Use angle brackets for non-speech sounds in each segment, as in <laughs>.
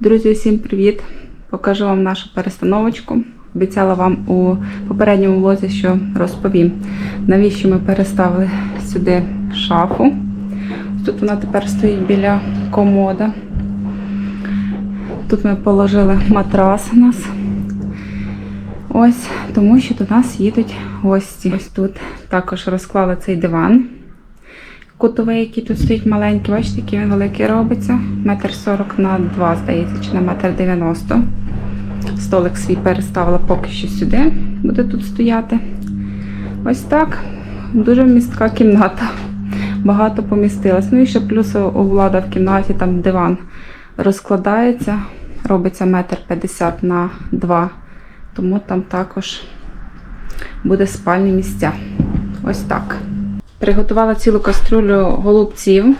Друзі, всім привіт! Покажу вам нашу перестановочку. Обіцяла вам у попередньому влозі, що розповім, навіщо ми переставили сюди шафу. Тут вона тепер стоїть біля комода. Тут ми положили матрас у нас. Ось, тому що до нас їдуть гості. Ось тут також розклали цей диван кутовий, який тут стоїть маленький. Бачите, який він великий робиться. Метр сорок на два, здається, чи на метр дев'яносто. Столик свій переставила поки що сюди, буде тут стояти. Ось так. Дуже містка кімната. Багато помістилось. Ну і ще плюс влада в кімнаті там диван розкладається, робиться метр п'ятдесят на два. Тому там також буде спальні місця. Ось так. Приготувала цілу каструлю голубців.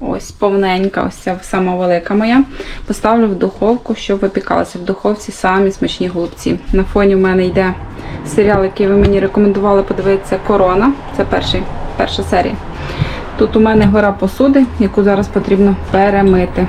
Ось повненька, ось ця сама велика моя. Поставлю в духовку, щоб випікалися в духовці самі смачні голубці. На фоні в мене йде серіал, який ви мені рекомендували подивитися Корона. Це перший, перша серія. Тут у мене гора посуди, яку зараз потрібно перемити.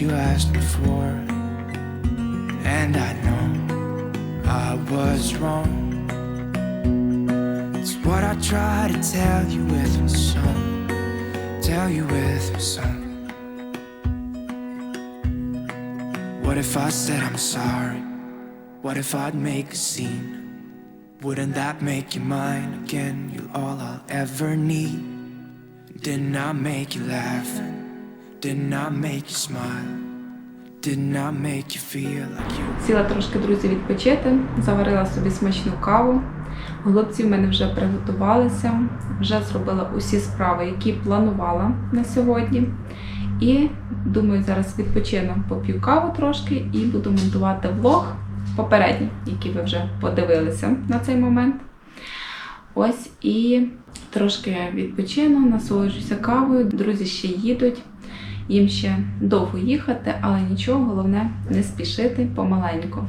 You asked me for. And I know I was wrong. It's what I try to tell you with my song. Tell you with my song. What if I said I'm sorry? What if I'd make a scene? Wouldn't that make you mine again? You're all I'll ever need. Didn't I make you laugh? You Сіла трошки, друзі, відпочити, заварила собі смачну каву. Голубці в мене вже приготувалися, вже зробила усі справи, які планувала на сьогодні. І думаю, зараз відпочину, поп'ю каву трошки і буду монтувати влог попередній, який ви вже подивилися на цей момент. Ось і трошки відпочину, насолоджуся кавою. Друзі ще їдуть. Їм ще довго їхати, але нічого, головне не спішити помаленьку.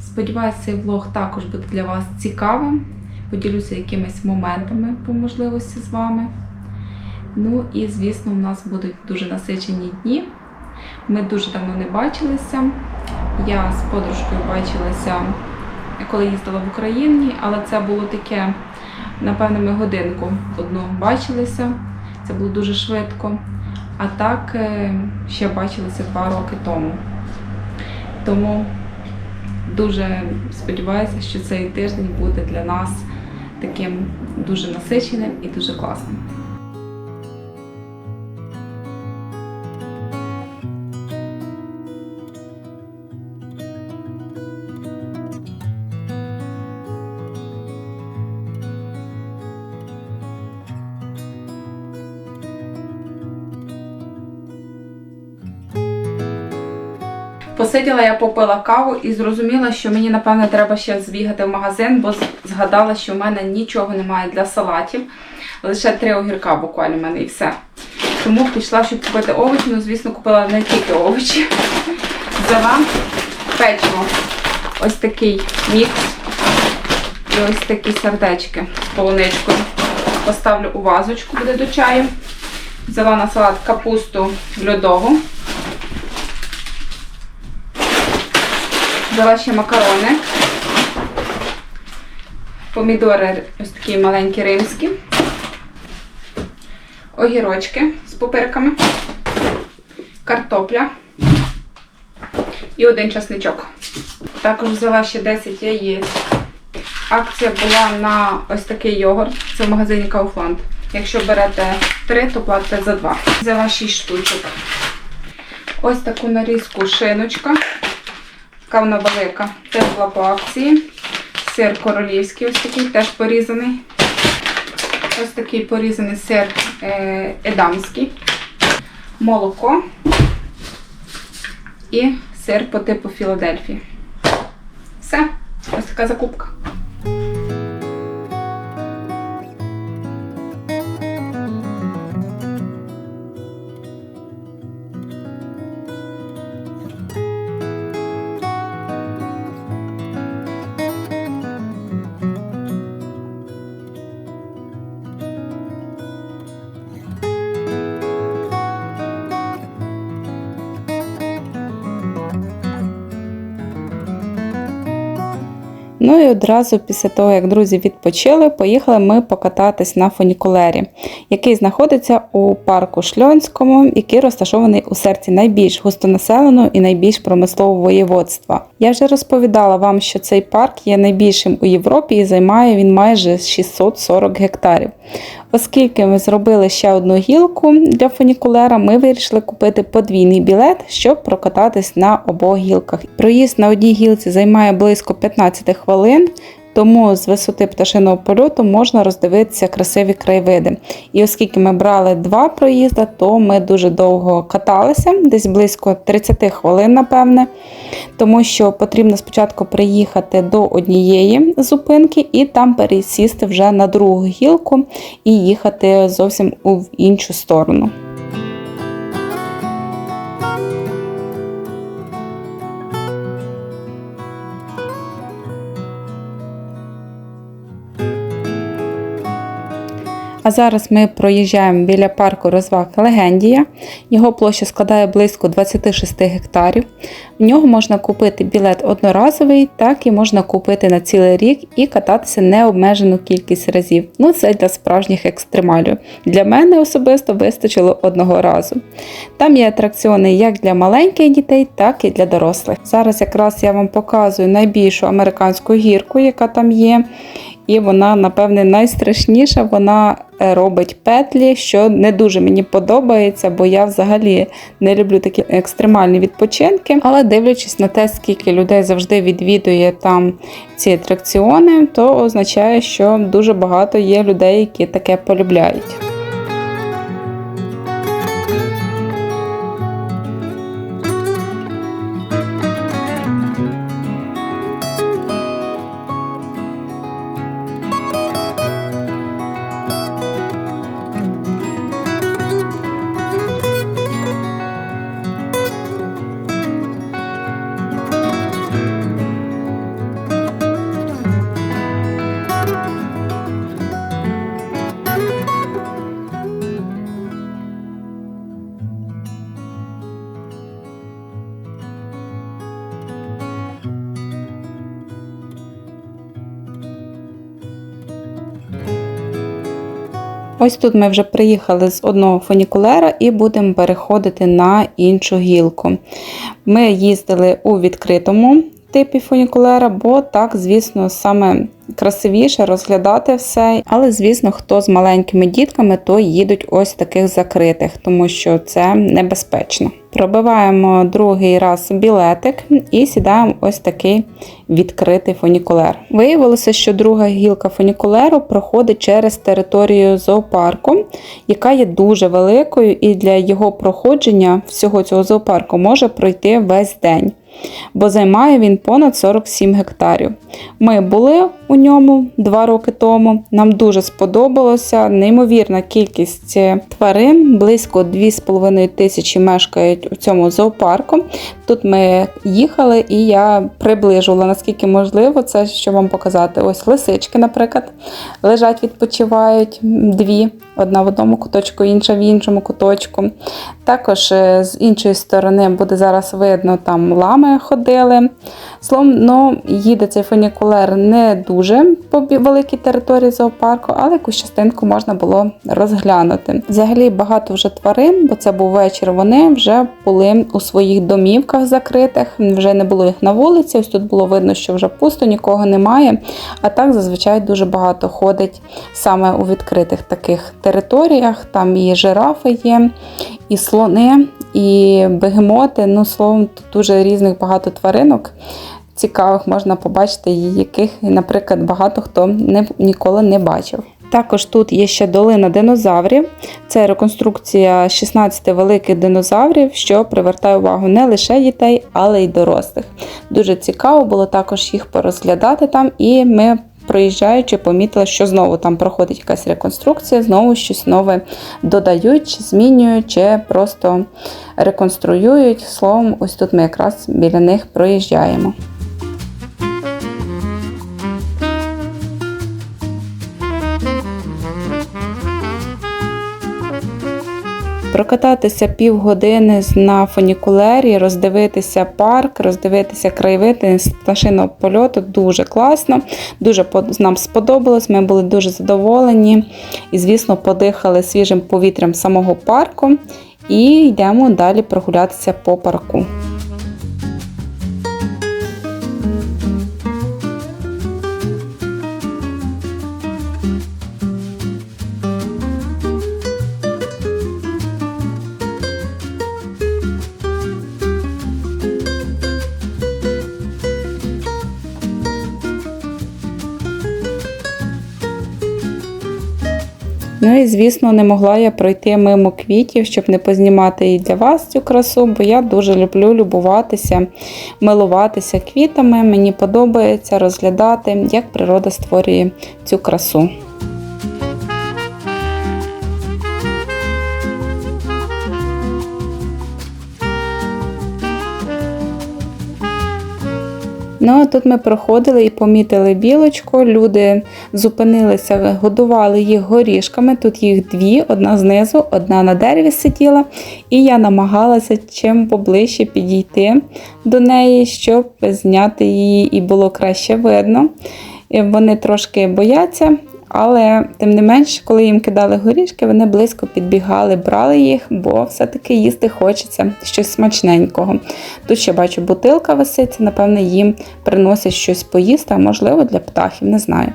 Сподіваюся, цей влог також буде для вас цікавим. Поділюся якимись моментами по можливості з вами. Ну і, звісно, у нас будуть дуже насичені дні. Ми дуже давно не бачилися. Я з подружкою бачилася, коли їздила в Україні, але це було таке, напевно, ми годинку одну бачилися. Це було дуже швидко. А так е, ще бачилися два роки тому. Тому дуже сподіваюся, що цей тиждень буде для нас таким дуже насиченим і дуже класним. Посиділа, я попила каву і зрозуміла, що мені, напевно, треба ще збігати в магазин, бо згадала, що в мене нічого немає для салатів. Лише три огірка буквально в мене і все. Тому пішла, щоб купити овочі. Ну, звісно, купила не тільки овочі. Взяла печиво. Ось такий мікс. І ось такі сердечки з полуничкою. Поставлю у вазочку, буде до чаю. Взяла на салат капусту льодову. Взяла ще макарони. Помідори ось такі маленькі римські. Огірочки з пупирками. Картопля. І один часничок. Також взяла ще 10 яєць. Акція була на ось такий йогурт. Це в магазині Kaufland. Якщо берете 3, то платите за 2. Взяла 6 штучок. Ось таку нарізку шиночка. Така вона велика. Теж була по акції. Сир королівський, ось такий, теж порізаний. ось такий порізаний сир е, едамський, молоко і сир по типу Філадельфії. Все, ось така закупка. Ну і одразу після того, як друзі відпочили, поїхали ми покататись на фунікулері, який знаходиться у парку Шльонському, який розташований у серці найбільш густонаселеного і найбільш промислового воєводства. Я вже розповідала вам, що цей парк є найбільшим у Європі і займає він майже 640 гектарів. Оскільки ми зробили ще одну гілку для фунікулера, ми вирішили купити подвійний білет, щоб прокататись на обох гілках. Проїзд на одній гілці займає близько 15 хвилин. Тому з висоти пташиного польоту можна роздивитися красиві краєвиди. І оскільки ми брали два проїзди, то ми дуже довго каталися, десь близько 30 хвилин, напевне, тому що потрібно спочатку приїхати до однієї зупинки і там пересісти вже на другу гілку і їхати зовсім у іншу сторону. А зараз ми проїжджаємо біля парку розваг Легендія. Його площа складає близько 26 гектарів. В нього можна купити білет одноразовий, так і можна купити на цілий рік і кататися необмежену кількість разів. Ну, це для справжніх екстремалів. Для мене особисто вистачило одного разу. Там є атракціони як для маленьких дітей, так і для дорослих. Зараз якраз я вам показую найбільшу американську гірку, яка там є. І вона, напевне, найстрашніша. Вона робить петлі, що не дуже мені подобається, бо я взагалі не люблю такі екстремальні відпочинки. Але дивлячись на те, скільки людей завжди відвідує там ці атракціони, то означає, що дуже багато є людей, які таке полюбляють. Ось тут ми вже приїхали з одного фунікулера і будемо переходити на іншу гілку. Ми їздили у відкритому типі фунікулера, бо так, звісно, саме красивіше розглядати все. Але, звісно, хто з маленькими дітками, то їдуть ось таких закритих, тому що це небезпечно. Пробиваємо другий раз білетик і сідаємо ось такий відкритий фунікулер. Виявилося, що друга гілка фунікулеру проходить через територію зоопарку, яка є дуже великою, і для його проходження всього цього зоопарку може пройти весь день, бо займає він понад 47 гектарів. Ми були у ньому два роки тому. Нам дуже сподобалося. Неймовірна кількість е, тварин, близько 2,5 тисячі мешкають у цьому зоопарку. Тут ми їхали, і я приближувала наскільки можливо це, що вам показати. Ось лисички, наприклад, лежать, відпочивають дві. Одна в одному куточку, інша в іншому куточку. Також е, з іншої сторони буде зараз видно, там лами ходили. Словом, ну, їде цей фунікулер не дуже по великій території зоопарку, але якусь частинку можна було розглянути. Взагалі багато вже тварин, бо це був вечір. Вони вже були у своїх домівках закритих, вже не було їх на вулиці. Ось тут було видно, що вже пусто, нікого немає. А так зазвичай дуже багато ходить саме у відкритих таких територіях. Там і жирафи є, і слони, і бегемоти. Ну, словом, дуже різних багато тваринок. Цікавих можна побачити, яких, наприклад, багато хто не, ніколи не бачив. Також тут є ще долина динозаврів. Це реконструкція 16 великих динозаврів, що привертає увагу не лише дітей, але й дорослих. Дуже цікаво було також їх порозглядати там, і ми. Проїжджаючи, помітила, що знову там проходить якась реконструкція, знову щось нове додають, чи змінюють, чи просто реконструюють. Словом, ось тут ми якраз біля них проїжджаємо. Прокататися півгодини на фунікулері, роздивитися парк, роздивитися краєвиди з пташиного польоту дуже класно, дуже нам сподобалось. Ми були дуже задоволені і, звісно, подихали свіжим повітрям самого парку. І йдемо далі прогулятися по парку. Ну і звісно, не могла я пройти мимо квітів, щоб не познімати і для вас цю красу, бо я дуже люблю любуватися, милуватися квітами. Мені подобається розглядати, як природа створює цю красу. Ну, а тут ми проходили і помітили білочку. Люди зупинилися, годували їх горішками. Тут їх дві: одна знизу, одна на дереві сиділа. І я намагалася чим поближче підійти до неї, щоб зняти її і було краще видно. Вони трошки бояться, але тим не менш, коли їм кидали горішки, вони близько підбігали, брали їх, бо все-таки їсти хочеться щось смачненького. Тут ще бачу, бутилка висить, напевне, їм приносять щось поїсти, а можливо для птахів, не знаю.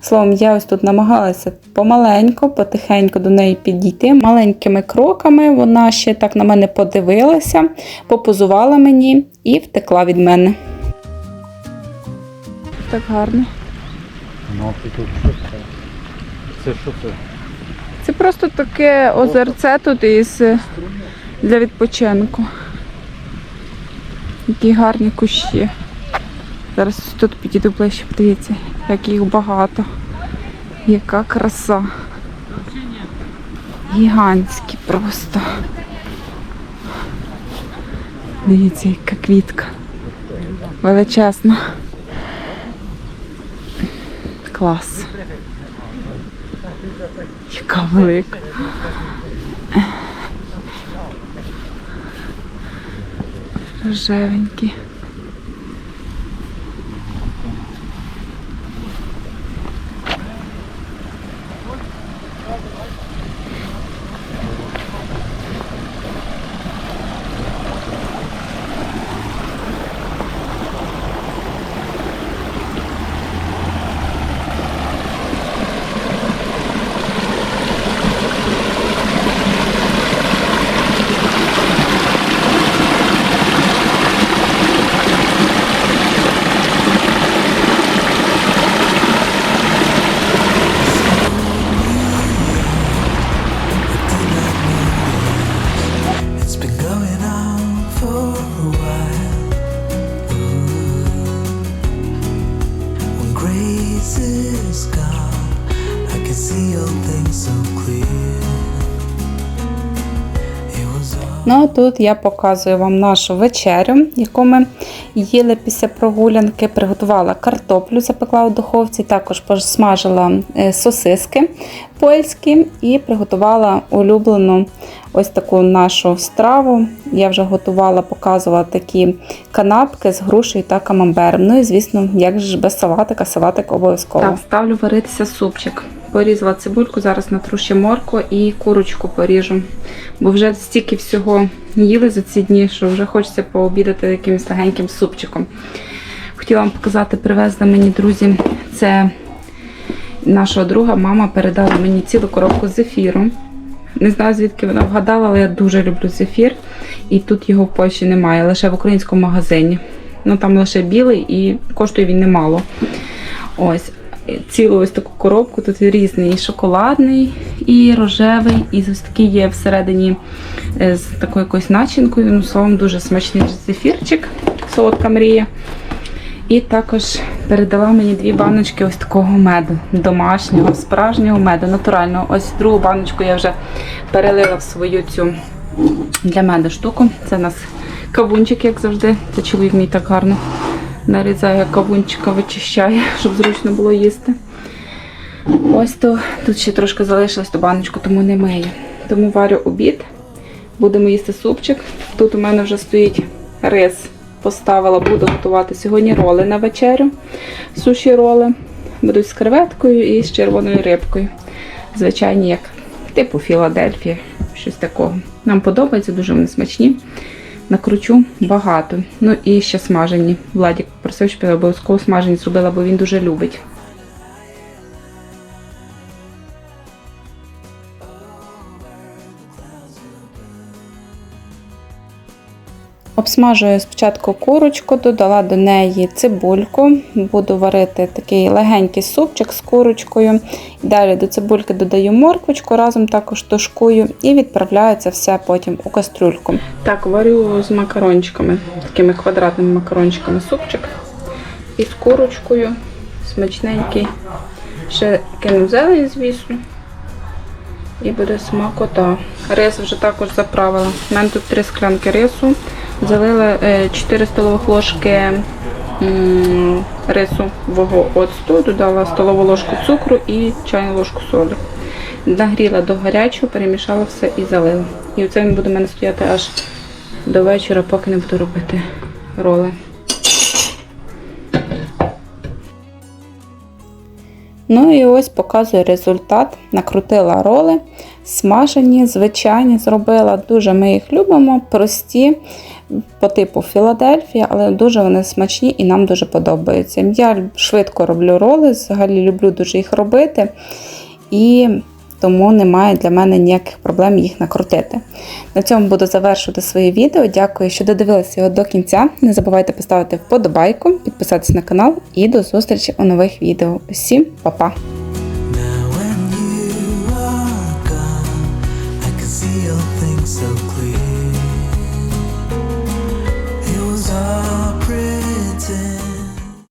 Словом, я ось тут намагалася помаленьку, потихеньку до неї підійти. Маленькими кроками вона ще так на мене подивилася, попозувала мені і втекла від мене. Так гарно. Ну, ти тут що це? Це що це? Це просто таке озерце тут із для відпочинку. Які гарні кущі. Зараз тут підійду ближче, подивіться, як їх багато. Яка краса. Гігантські просто. Дивіться, яка квітка. Величезна. Клас. Яка велика. Рожевенькі. Ну а тут я показую вам нашу вечерю, яку ми їли після прогулянки. Приготувала картоплю, запекла у духовці, також посмажила е, сосиски польські і приготувала улюблену ось таку нашу страву. Я вже готувала, показувала такі канапки з грушею та камамбером. Ну і звісно, як ж без салатика, салатик обов'язково. Так, ставлю варитися супчик. Порізала цибульку, зараз натру ще морку і курочку поріжу. Бо вже стільки всього їли за ці дні, що вже хочеться пообідати якимось легеньким супчиком. Хотіла вам показати, привезли мені друзі. Це нашого друга мама передала мені цілу коробку зефіру. Не знаю, звідки вона вгадала, але я дуже люблю зефір. І тут його в Польщі немає, лише в українському магазині. Ну там лише білий і коштує він немало. Ось. цілу ось таку коробку. Тут різний і шоколадний, і рожевий, і ось такий є всередині е, з такою якоюсь начинкою. Ну, словом, дуже смачний зефірчик, солодка мрія. І також передала мені дві баночки ось такого меду, домашнього, справжнього меду, натурального. Ось другу баночку я вже перелила в свою цю для меду штуку. Це у нас кавунчик, як завжди. Це чоловік мій так гарно нарізає кавунчика, вичищає, <laughs> щоб зручно було їсти. Ось то тут ще трошки залишилось ту баночку, тому не мию. Тому варю обід. Будемо їсти супчик. Тут у мене вже стоїть рис. Поставила, буду готувати сьогодні роли на вечерю. Суші роли. Будуть з креветкою і з червоною рибкою. Звичайні, як типу Філадельфія, щось такого. Нам подобається, дуже вони смачні. Накручу багато. Ну і ще смажені. Владік просив, щоб я обов'язково смажені зробила, бо він дуже любить. Обсмажую спочатку курочку, додала до неї цибульку. Буду варити такий легенький супчик з курочкою. Далі до цибульки додаю морквочку, разом також тушкую і відправляю це все потім у кастрюльку. Так, варю з макарончиками, такими квадратними макарончиками супчик. І з курочкою. Смачненький. Ще кину зелень, звісно. І буде смакота. Рис вже також заправила. У мене тут 3 склянки рису. Залила е, 4 столових ложки рисового оцту, додала столову ложку цукру і чайну ложку солі. Нагріла до гарячого, перемішала все і залила. І оце він буде в мене стояти аж до вечора, поки не буду робити роли. Ну і ось показую результат. Накрутила роли, смажені, звичайні, зробила. Дуже ми їх любимо, прості, по типу Філадельфія, але дуже вони смачні і нам дуже подобаються. Я швидко роблю роли, взагалі люблю дуже їх робити. І тому немає для мене ніяких проблем їх накрутити. На цьому буду завершувати своє відео. Дякую, що додивилися його до кінця. Не забувайте поставити вподобайку, підписатися на канал і до зустрічі у нових відео. Всім па-па!